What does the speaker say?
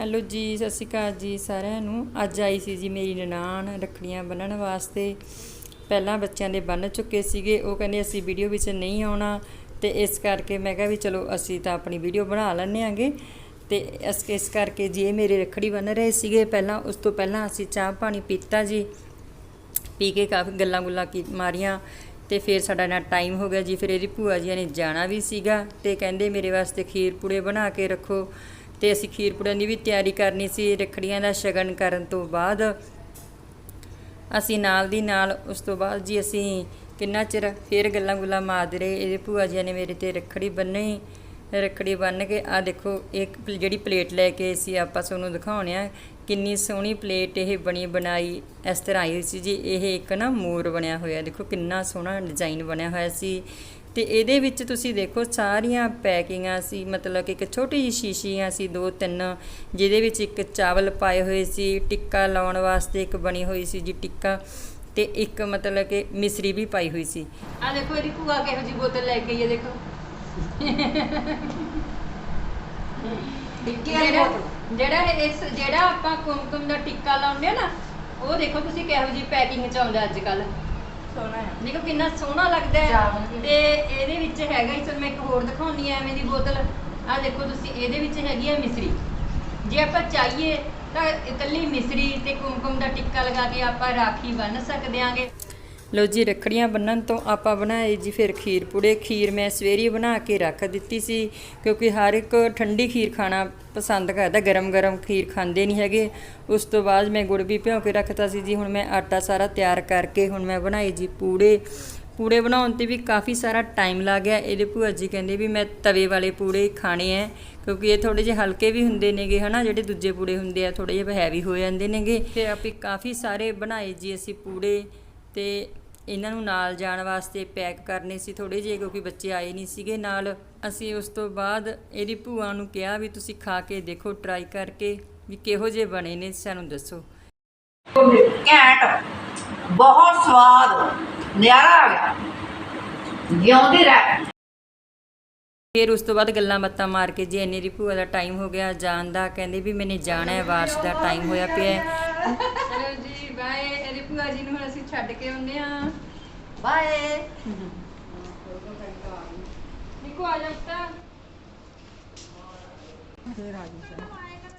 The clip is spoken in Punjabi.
ਹੈਲੋ ਜੀ, ਸਤਿ ਸ਼੍ਰੀ ਅਕਾਲ ਜੀ ਸਾਰਿਆਂ ਨੂੰ। ਅੱਜ ਆਈ ਸੀ ਜੀ ਮੇਰੀ ਨਨਾਣ ਰੱਖੜੀਆਂ ਬੰਨਣ ਵਾਸਤੇ। ਪਹਿਲਾਂ ਬੱਚਿਆਂ ਦੇ ਬੰਨ ਚੁੱਕੇ ਸੀਗੇ। ਉਹ ਕਹਿੰਦੇ ਅਸੀਂ ਵੀਡੀਓ ਵਿੱਚ ਨਹੀਂ ਆਉਣਾ। ਤੇ ਇਸ ਕਰਕੇ ਮੈਂ ਕਿਹਾ ਵੀ ਚਲੋ ਅਸੀਂ ਤਾਂ ਆਪਣੀ ਵੀਡੀਓ ਬਣਾ ਲੈਂਦੇ ਆਂਗੇ। ਤੇ ਇਸ ਇਸ ਕਰਕੇ ਜੀ ਇਹ ਮੇਰੇ ਰੱਖੜੀ ਬੰਨ ਰਹੇ ਸੀਗੇ। ਪਹਿਲਾਂ, ਉਸ ਤੋਂ ਪਹਿਲਾਂ ਅਸੀਂ ਚਾਹ ਪਾਣੀ ਪੀਤਾ ਜੀ। ਪੀ ਕੇ ਕਾਫੀ ਗੱਲਾਂ ਗੁੱਲਾਂ ਕੀ ਮਾਰੀਆਂ। ਤੇ ਫਿਰ ਸਾਡਾ ਨਾਲ ਟਾਈਮ ਹੋ ਗਿਆ ਜੀ। ਫਿਰ ਇਹਦੀ ਭੂਆ ਜੀ ਨੇ ਜਾਣਾ ਵੀ ਸੀਗਾ। ਤੇ ਕਹਿੰਦੇ ਮੇਰੇ ਵਾਸਤੇ ਖੀਰ ਪੂੜੇ ਬਣਾ ਕੇ ਰੱਖੋ। ਤੇ ਅਸੀਂ ਖੀਰ ਪੂੜਨ ਦੀ ਵੀ ਤਿਆਰੀ ਕਰਨੀ ਸੀ ਰੱਖੜੀਆਂ ਦਾ ਸ਼ਗਨ ਕਰਨ ਤੋਂ ਬਾਅਦ। ਅਸੀਂ ਨਾਲ ਦੀ ਨਾਲ ਉਸ ਤੋਂ ਬਾਅਦ ਜੀ ਅਸੀਂ ਕਿੰਨਾ ਚਿਰ ਫਿਰ ਗੱਲਾਂ ਗੁੱਲਾਂ ਮਾਰਦੇ ਰਹੇ, ਇਹਦੇ ਭੂਆ ਜੀ ਨੇ ਮੇਰੇ ਤੇ ਰੱਖੜੀ ਬੰਨੀ ਰੱਖੜੀ ਬੰਨ੍ਹ ਕੇ ਆ ਦੇਖੋ, ਇੱਕ ਜਿਹੜੀ ਪਲੇਟ ਲੈ ਕੇ ਸੀ, ਆਪਾਂ ਤੁਹਾਨੂੰ ਦਿਖਾਉਣੇ ਆ, ਕਿੰਨੀ ਸੋਹਣੀ ਪਲੇਟ ਇਹ ਬਣੀ ਬਣਾਈ, ਇਸ ਤਰ੍ਹਾਂ ਆਈ ਹੋਈ ਸੀ ਜੀ, ਇਹ ਇੱਕ ਨਾ ਮੋਰ ਬਣਿਆ ਹੋਇਆ, ਦੇਖੋ ਕਿੰਨਾ ਸੋਹਣਾ ਡਿਜ਼ਾਈਨ ਬਣਿਆ ਹੋਇਆ ਸੀ। ਤੇ ਇਹਦੇ ਵਿੱਚ ਤੁਸੀਂ ਦੇਖੋ ਸਾਰੀਆਂ ਪੈਕਿੰਗਾਂ ਸੀ, ਮਤਲਬ ਕਿ ਇੱਕ ਛੋਟੀ ਜਿਹੀ ਸ਼ੀਸ਼ੀਆਂ ਸੀ, ਦੋ ਤਿੰਨ, ਜਿਹਦੇ ਵਿੱਚ ਇੱਕ ਚਾਵਲ ਪਾਏ ਹੋਏ ਸੀ, ਟਿੱਕਾ ਲਾਉਣ ਵਾਸਤੇ ਇੱਕ ਬਣੀ ਹੋਈ ਸੀ ਜੀ ਟਿੱਕਾ, ਤੇ ਇੱਕ ਮਤਲਬ ਕਿ ਮਿਸਰੀ ਵੀ ਪਾਈ ਹੋਈ ਸੀ। ਆ ਦੇਖੋ, ਇਹਦੀ ਭੂਆ ਕਿਹੋ ਜੀ ਬੋਤਲ ਲੈ ਕੇ ਆਈ ਹੈ, ਦੇਖੋ। ਟਿੱਕੇ ਵਾਲੀ ਜਿਹੜਾ ਬੋਤਲ। ਜਿਹੜਾ ਇਹ ਇਸ ਜਿਹੜਾ ਆਪਾਂ ਕੁਮਕੁਮ ਦਾ ਟਿੱਕਾ ਲਾਉਂਦੇ ਆ ਨਾ ਉਹ ਦੇਖੋ ਤੁਸੀਂ ਕਿਹੋ ਜੀ ਪੈਕਿੰਗ ਚ ਆਉਂਦਾ ਅੱਜ ਕੱਲ ਸੋਹਣਾ ਹੈ ਦੇਖੋ ਕਿੰਨਾ ਸੋਹਣਾ ਲੱਗਦਾ ਹੈ। ਤੇ ਇਹਦੇ ਵਿੱਚ ਹੈਗਾ ਹੀ ਮੈਂ ਇੱਕ ਹੋਰ ਦਿਖਾਉਣੀ ਆ ਐਵੇਂ ਦੀ ਬੋਤਲ। ਆ ਦੇਖੋ ਤੁਸੀਂ ਇਹਦੇ ਵਿੱਚ ਹੈਗੀ ਆ ਮਿਸਰੀ। ਜੇ ਆਪਾਂ ਚਾਹੀਏ ਤਾਂ ਇਕੱਲੀ ਮਿਸਰੀ ਤੇ ਕੁਮਕੁਮ ਦਾ ਟਿੱਕਾ ਲਗਾ ਕੇ ਆਪਾਂ ਰਾਖੀ ਬੰਨ ਸਕਦੇ ਆਂਗੇ। ਲੋ ਜੀ, ਰੱਖੜੀਆਂ ਬੰਨਣ ਤੋਂ ਆਪਾਂ ਬਣਾਏ ਜੀ ਫਿਰ ਖੀਰ ਪੂੜੇ। ਖੀਰ ਮੈਂ ਸਵੇਰੇ ਬਣਾ ਕੇ ਰੱਖ ਦਿੱਤੀ ਸੀ, ਕਿਉਂਕਿ ਹਰ ਇੱਕ ਠੰਡੀ ਖੀਰ ਖਾਣਾ ਪਸੰਦ ਕਰਦਾ। ਗਰਮ ਗਰਮ ਖੀਰ ਖਾਂਦੇ ਨਹੀਂ ਹੈਗੇ। ਉਸ ਤੋਂ ਬਾਅਦ ਮੈਂ ਗੁੜ ਵੀ ਭਿਉਂ ਕੇ ਰੱਖਤਾ ਸੀ ਜੀ। ਹੁਣ ਮੈਂ ਆਟਾ ਸਾਰਾ ਤਿਆਰ ਕਰਕੇ ਹੁਣ ਮੈਂ ਬਣਾਏ ਜੀ ਪੂੜੇ। ਪੂੜੇ ਬਣਾਉਣ ਤੇ ਵੀ ਕਾਫੀ ਸਾਰਾ ਟਾਈਮ ਲੱਗ ਗਿਆ। ਇਹਦੇ ਭੂਆ ਜੀ ਕਹਿੰਦੇ ਵੀ ਮੈਂ ਤਵੇ ਵਾਲੇ ਪੂੜੇ ਖਾਣੇ ਐ, ਕਿਉਂਕਿ ਇਹ ਥੋੜੇ ਜਿਹੇ ਹਲਕੇ ਵੀ ਹੁੰਦੇ ਨੇਗੇ, ਹਨਾ? ਜਿਹੜੇ ਦੂਜੇ ਪੂੜੇ ਹੁੰਦੇ ਆ ਥੋੜੇ ਜਿਹੇ ਹੈਵੀ ਹੋ ਜਾਂਦੇ ਨੇਗੇ। ਫਿਰ ਆਪੀ ਕਾਫੀ ਸਾਰੇ ਬਣਾਏ ਜੀ ਅਸੀਂ ਪੂੜੇ। ਤੇ ਇਹਨਾਂ ਨੂੰ ਨਾਲ ਜਾਣ ਵਾਸਤੇ ਪੈਕ ਕਰਨੇ ਸੀ ਥੋੜੇ ਜਿਹੇ ਕਿਉਂਕਿ ਬੱਚੇ ਆਏ ਨਹੀਂ ਸੀਗੇ ਨਾਲ। ਅਸੀਂ ਉਸ ਤੋਂ ਬਾਅਦ ਇਹਦੀ ਭੂਆ ਨੂੰ ਕਿਹਾ ਵੀ ਤੁਸੀਂ ਖਾ ਕੇ ਦੇਖੋ ਟਰਾਈ ਕਰਕੇ ਵੀ ਕਿਹੋ ਜਿਹੇ ਬਣੇ ਨੇ ਸਾਨੂੰ ਦੱਸੋ। ਘੈਂਟ ਬਹੁਤ ਸਵਾਦ ਨਿਆਰਾ ਆ ਗਿਆ। ਜਿਉਂਦੀ ਰਹਿ। ਫਿਰ ਉਸ ਤੋਂ ਬਾਅਦ ਗੱਲਾਂ ਬਾਤਾਂ ਮਾਰ ਕੇ ਜੀ ਇੰਨੇ ਦੀ ਭੂਆ ਦਾ ਟਾਈਮ ਹੋ ਗਿਆ ਜਾਣ ਦਾ ਕਹਿੰਦੇ ਵੀ ਮੈਨੇ ਜਾਣਾ ਹੈ ਬਾਰਿਸ਼ ਦਾ ਟਾਈਮ ਹੋਇਆ ਪਿਆ ਜੀ ਨੂੰ ਹੁਣ ਅਸੀਂ ਛੱਡ ਕੇ ਆਉਂਦੇ ਆ ਬਾਏ ਨਿਕੋ ਆ ਜਾ ਪੁੱਤ।